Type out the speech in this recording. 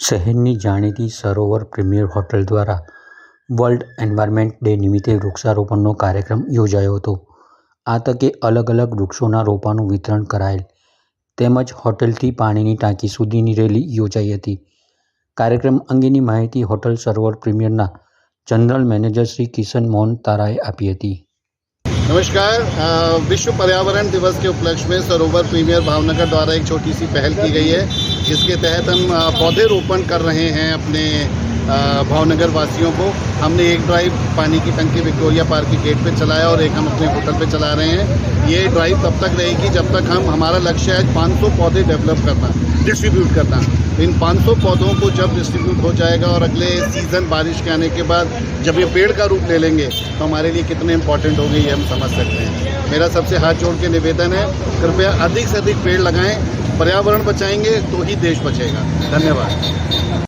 શહેરની જાણીતી Sarovar premier hotel દ્વારા વર્લ્ડ એન્વાયરમેન્ટ ડે નિમિત્તે વૃક્ષારોપણનો કાર્યક્રમ યોજાયો હતો આ તકે અલગ અલગ વૃક્ષોના રોપાનું વિતરણ કરાયેલ તેમજ હોટલથી પાણીની ટાંકી સુધીની રેલી યોજાઈ હતી કાર્યક્રમ અંગેની માહિતી હોટલ સરોવર પ્રીમિયરના જનરલ મેનેજર શ્રી કિશન મોહન તારાએ આપી હતી नमस्कार अ, विश्व पर्यावरण दिवस के उपलक्ष्य में सरोवर प्रीमियर भावनगर द्वारा एक छोटी सी पहल की गई है जिसके तहत हम पौधे रोपण कर रहे हैं अपने भावनगर वासियों को हमने एक ड्राइव पानी की टंकी विक्टोरिया पार्क के गेट पे चलाया और एक हम अपने होटल पे चला रहे हैं। ये ड्राइव तब तक रहेगी जब तक हम, हमारा लक्ष्य है 500 पौधे डेवलप करना डिस्ट्रीब्यूट करना। इन 500 पौधों को जब डिस्ट्रीब्यूट हो जाएगा और अगले सीज़न बारिश के आने के बाद जब ये पेड़ का रूप ले लेंगे तो हमारे लिए कितने इंपॉर्टेंट होंगे ये हम समझ सकते हैं। मेरा सबसे हाथ जोड़ के निवेदन है, कृपया अधिक से अधिक पेड़ लगाएँ, पर्यावरण बचाएँगे तो ही देश बचेगा। धन्यवाद।